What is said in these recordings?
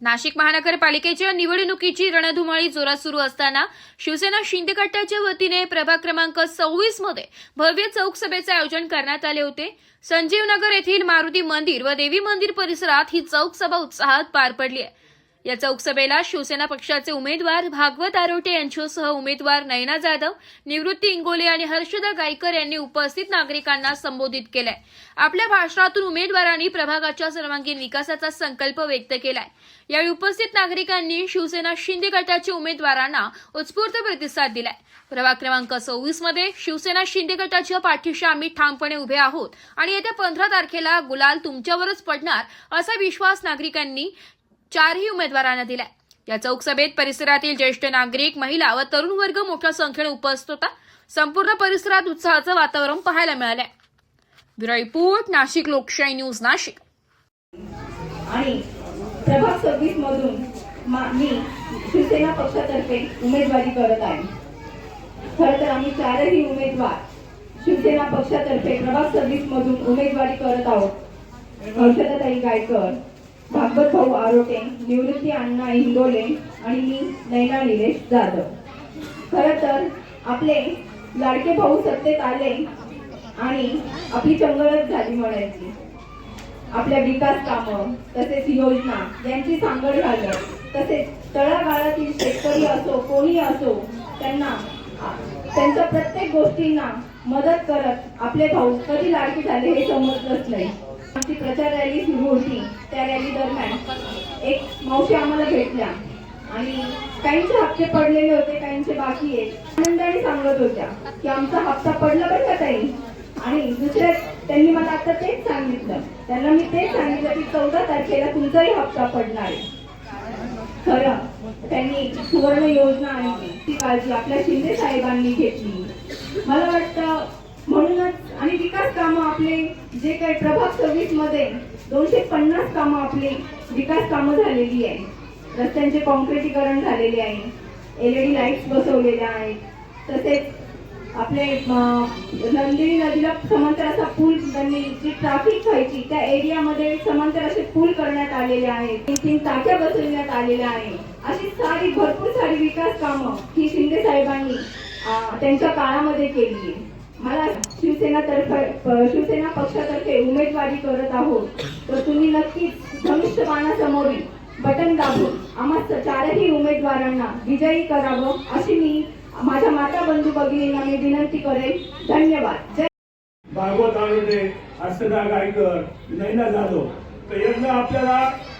नाशिक महानगरपालिकेच्या निवडणुकीची रणधुमाळी जोरात सुरू असताना शिवसेना शिंदे गटाच्या वतीने प्रभाग क्रमांक सव्वीसमध्ये भव्य चौक सभेचे आयोजन करण्यात आले होते. संजीवनगर येथील मारुती मंदिर व देवी मंदिर परिसरात ही चौक सभा उत्साहात पार पडली आहे. या चौकसभेला शिवसेना पक्षाचे उमेदवार भागवत आरोटे यांच्यासह उमेदवार नयना जाधव निवृत्ती इंगोले आणि हर्षदा गायकर यांनी उपस्थित नागरिकांना संबोधित केलंय. आपल्या भाषणातून उमेदवारांनी प्रभागाच्या सर्वांगीण विकासाचा संकल्प व्यक्त केलाय. यावेळी उपस्थित नागरिकांनी शिवसेना शिंदे गटाच्या उमेदवारांना उत्स्फूर्त प्रतिसाद दिलाय. प्रभाग क्रमांक सव्वीसमध्ये शिवसेना शिंदे गटाच्या पाठीशी आम्ही ठामपणे उभे आहोत आणि येत्या पंधरा तारखेला गुलाल तुमच्यावरच पडणार असा विश्वास नागरिकांनी चारही उमेदवारांना दिलाय. या चौकसभेत परिसरातील ज्येष्ठ नागरिक महिला व तरुण वर्ग मोठ्या संख्येने उपस्थित होता. संपूर्ण परिसरात उत्साहाचं वातावरण पाहायला मिळालंय. ब्युरो रिपोर्ट नाशिक लोकशाही न्यूज नाशिक. आणि प्रभाग सव्वीस मधून मी शिवसेना पक्षातर्फे उमेदवारी करत आहे. खर तर आम्ही चारही उमेदवार शिवसेना पक्षातर्फे प्रभाग सव्वीस मधून उमेदवारी करत आहोत. हर्षदाताई गायकर भागवत भाऊ आरोटे निवृत्ती अण्णा इंदोले आणि मी नैना निलेश जाधव. खरं तर आपले लाडके भाऊ सत्तेत आले आणि आपली चंगळच झाली म्हणायची. आपल्या विकास कामं तसेच योजना यांची सांगड झालं. तसेच तळागाळातील शेतकरी असो कोणी असो त्यांना त्यांच्या प्रत्येक गोष्टींना मदत करत आपले भाऊ कधी लाडके झाले हे समजलंच नाही. आमची प्रचार रॅली सुरू होती. त्या रॅली दरम्यान एक मावशी आम्हाला भेटल्या. आणि काहींचे हप्ते पडलेले होते काहींचे बाकी आहेत आनंदाने सांगत होत्या की आमचा हप्ता पडला बरं का ताई? आणि दुसऱ्या त्यांनी मला आता तेच सांगितलं. त्यांना मी तेच सांगितलं की चौदा तारखेला तुमचाही हप्ता पडणार आहे. खरं त्यांनी सुवर्ण योजना आणली. ती काळजी आपल्या शिंदे साहेबांनी घेतली. मला वाटतं म्हणूनच आणि विकास कामं आपले जे काही प्रभाग सव्वीसमध्ये दोनशे पन्नास कामं आपली विकास कामं झालेली आहे रस्त्यांचे कॉन्क्रिटीकरण झालेले आहे. एलईडी लाईट्स बसवलेल्या आहेत. तसेच आपले नंदिनी नदीला समांतर असा पूल त्यांनी जी ट्राफिक व्हायची त्या एरियामध्ये समांतर असे पूल करण्यात आलेले आहेत. तीन तीन टाक्या बसवण्यात आलेल्या आहेत. अशी सारी भरपूर सारी विकास कामं ही शिंदे साहेबांनी त्यांच्या काळामध्ये केली आहे मला शिवसेना तर्फे शिवसेना पक्षातर्फे उमेदवारी करत आहोत. तर तुम्ही नक्कीच धनुष्यबाणासमोरील बटन दाबून आम्हा चारही उमेदवारांना विजयी करावं अशी मी माझ्या माता बंधू भगिनींना मी विनंती करेन. धन्यवाद. जय भागवत आनंदे हर्षदा गायकर नैना जाधव. तर यांना आपल्याला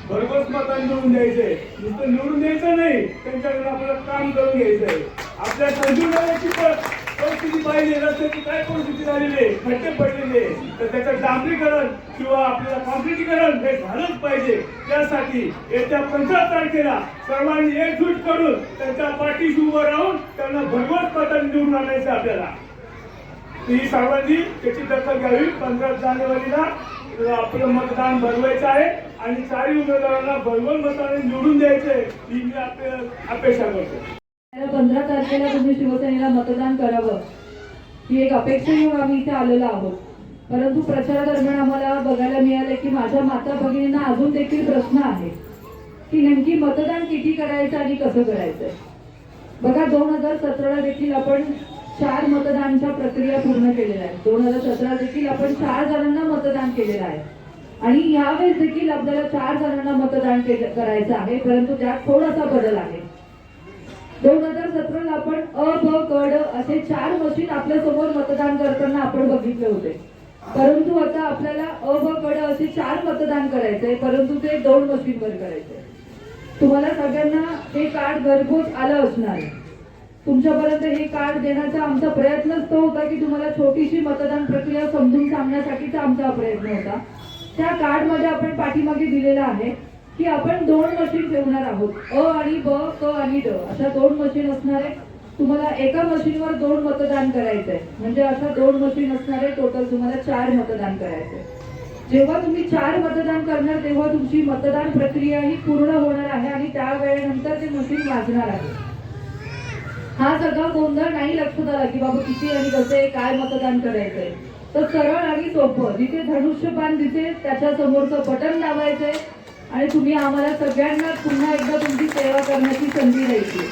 भरघोस मतान निवडून द्यायचंय. नुसतं निवडून द्यायचं नाही त्यांच्याकडे आपल्याला काम करून घ्यायचंय. आपल्या संजीवनाची पण परिस्थिती पाहिली रस्त्याची काय परिस्थिती झालेली आहे? खड्डे पडलेले तर त्याचं डांबरीकरण किंवा आपल्याला कॉन्क्रिटीकरण हे झालंच पाहिजे. त्यासाठी येत्या पंधरा तारखेला सर्वांनी एकजूट करून त्यांच्या पाठीशी उभं राहून त्यांना भगवत पतन निवडून आणायचं आपल्याला. ही सर्वांनी त्याची दखल घ्यावी. पंधरा जानेवारीला आपलं मतदान भरवायचं आहे आणि चारही उमेदवारांना भगवत मताने निवडून द्यायचंय ही मी आपल्या अपेक्षा करतो. पंधरा तारखेला तुम्ही शिवसेनेला मतदान करावं. ही एक अपेक्षा घेऊन आम्ही इथे आलेलो आहोत. परंतु प्रचारादरम्यान आम्हाला बघायला मिळालं की माझ्या माता भगिनींना अजून देखील प्रश्न आहे की नेमकी मतदान किती करायचं आणि कसं करायचं बघा दोन हजार सतराला देखील आपण चार मतदानच्या प्रक्रिया पूर्ण केलेल्या आहेत. दोन हजार सतरा देखील आपण चार जणांना मतदान केलेलं आहे. आणि यावेळेस देखील आपल्याला चार जणांना मतदान करायचं आहे परंतु त्यात थोडासा बदल आहे. दोन हजार सतराला आपण अ ब क ड असे चार मशीन आपल्यासमोर मतदान करताना आपण बघितले होते. परंतु आता आपल्याला अ ब क ड असे चार मतदान करायचंय परंतु ते दोन मशीनवर करायचंय. तुम्हाला सगळ्यांना हे कार्ड घरपोच आलं असणार तुमच्यापर्यंत हे कार्ड देण्याचा आमचा प्रयत्नच तो होता की तुम्हाला छोटीशी मतदान प्रक्रिया समजून सांगण्यासाठीचा आमचा प्रयत्न होता. त्या कार्डमध्ये आपण पाठीमागे दिलेला आहे. की आपण दोन मशीन ठेवणार आहोत. अ आणि ब क आणि ड. अशा दोन मशीन असणार आहे तुम्हाला एका मशीनवर दोन मतदान करायचंय. म्हणजे अशा दोन मशीन असणार आहे टोटल तुम्हाला चार मतदान करायचंय. जेव्हा तुम्ही चार मतदान करणार तेव्हा तुमची मतदान प्रक्रिया ही पूर्ण होणार आहे आणि त्या वेळेनंतर ते मशीन वाजणार आहे. हा सगळा गोंधळ नाही लक्षात आला की बाबा किती आणि कसे काय मतदान करायचंय. तर सरळ आणि सोपं जिथे धनुष्यपान दिसेल त्याच्या समोरचं बटन दाबायचंय. आणि तुम्ही आम्हाला सगळ्यांना पुन्हा एकदा तुमची सेवा करण्याची संधी द्यायची.